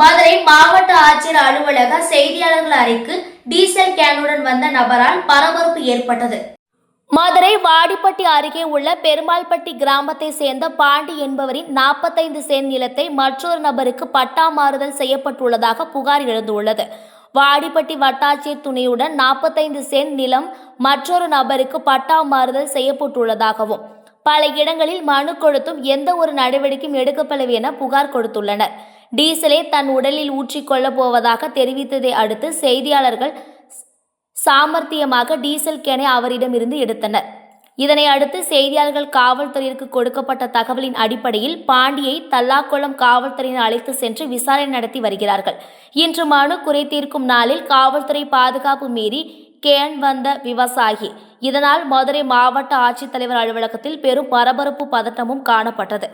மதுரை மாவட்ட ஆட்சியர் அலுவலக செய்தியாளர்கள் அறைக்கு டீசல் கேனுடன் வந்த நபரால் பரபரப்பு ஏற்பட்டது. மதுரை வாடிப்பட்டி அருகே உள்ள பெருமாள்பட்டி கிராமத்தை சேர்ந்த பாண்டி என்பவரின் நாற்பத்தைந்து சென்ட் நிலத்தை மற்றொரு நபருக்கு பட்டா மாறுதல் செய்யப்பட்டுள்ளதாக புகார் எழுந்துள்ளது. வாடிப்பட்டி வட்டாட்சியர் துணையுடன் நாற்பத்தைந்து சென்ட் நிலம் மற்றொரு நபருக்கு பட்டா மாறுதல் செய்யப்பட்டுள்ளதாகவும் பல இடங்களில் மனு கொடுத்தும் எந்த ஒரு நடவடிக்கையும் எடுக்கப்படவில்லை என புகார் கொடுத்துள்ளனர். டீசலை தன் உடலில் ஊற்றிக்கொள்ளப் போவதாக தெரிவித்ததை அடுத்து செய்தியாளர்கள் சாமர்த்தியமாக டீசல் கேனை அவரிடமிருந்து எடுத்தனர். இதனை அடுத்து செய்தியாளர்கள் காவல்துறையிற்கு கொடுக்கப்பட்ட தகவலின் அடிப்படையில் பாண்டியை தல்லாக்குளம் காவல்துறையினர் அழைத்து சென்று விசாரணை நடத்தி வருகிறார்கள். இன்று மனு குறை தீர்க்கும் நாளில் காவல்துறை பாதுகாப்பு மீறி கேன் வந்த விவசாயி. இதனால் மதுரை மாவட்ட ஆட்சித்தலைவர் அலுவலகத்தில் பெரும் பரபரப்பு பதட்டமும் காணப்பட்டது.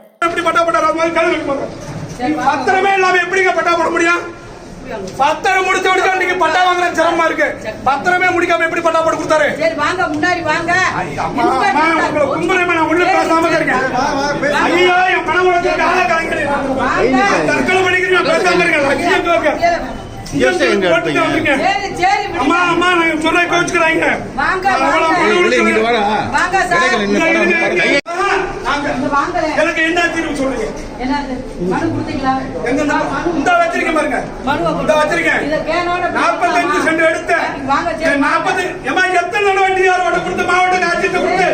பத்திரமே இல்லாம எப்படிங்க பட்டா போட முடியும்? பத்திரம் முடிச்ச உடனே இன்னைக்கு பட்டா வாங்குற சிரமமா இருக்கு. பத்திரமே முடிக்காம எப்படி பட்டா போட்டு கொடுத்தாரு? சரி வாங்க முன்னாடி வாங்க. அம்மா, உங்களை கும்புறேன் நான் ஒண்ணும் பேசாம இருக்கேன். ஐயோ என் பணம் கலங்கிறேன் தற்கொலை பண்ணிக்கிறீங்க பேசாம இருக்கேன். விடுங்க. அம்மா அம்மா நான் சொன்ன கோச்சுக்கிறாங்க. வாங்க அவ்வளவு வாங்க. நாற்பத்தஞ்சு சென்ட் எடுத்தேன். நாற்பது எத்தனை தடவை வண்டி யார் ஓட்ட கொடுத்து மாவட்ட ஆட்சியத்தை கொடுத்து?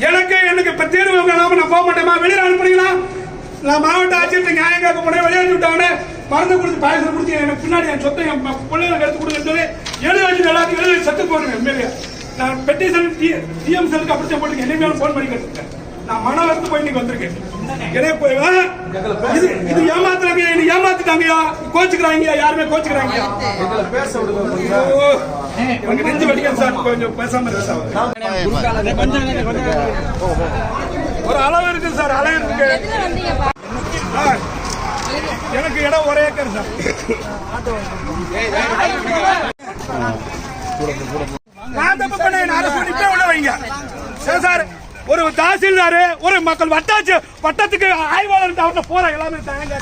எனக்கு எனக்கு இப்ப தேர்வு நான் போக மாட்டேமா வெளியில அனுப்புறீங்களா நான் மாவட்ட ஆட்சியர் நியாயம் கேட்க போனேன் வெளியேற்றி விட்டாங்க மருந்து கொடுத்து பாயசம் கொடுத்து எனக்கு பின்னாடி என் சொத்தை என் எடுத்து சொல்லி எழுதி வச்சு எல்லாத்தையும் எழுதி செத்து போடுங்க எம்எல்ஏ. நான் பெட்டிஷன் டிஎம் செல்லுக்கு அப்படித்தான் போட்டுருக்கேன். இனிமேல் ஃபோன் பண்ணி கேட்டுருக்கேன் நான் மன வருத்து போய் இன்னைக்கு வந்திருக்கேன். இது இது ஏமாத்துறாங்க இது ஏமாத்திட்டாங்கயா? கோச்சுக்கிறாங்க யாருமே கோச்சுக்கிறாங்க. எனக்கு நெஞ்சு வலிக்கும் சார் கொஞ்சம் பேசாம இருக்கு சார். ஒரு அளவு இருக்கு சார் அளவு இருக்கு. சார், எனக்கு இடம் ஒரே ஏக்கர் சார். நான் தப்பு பண்ண என்ன அரசு நிப்பே உள்ள வைங்க. Sir, sir. ஒரு தாசில்தார் ஒரு மக்கள் வட்டாச்சு வட்டத்துக்கு ஆய்வாளர் அவர்கிட்ட போற எல்லாமே தயங்க.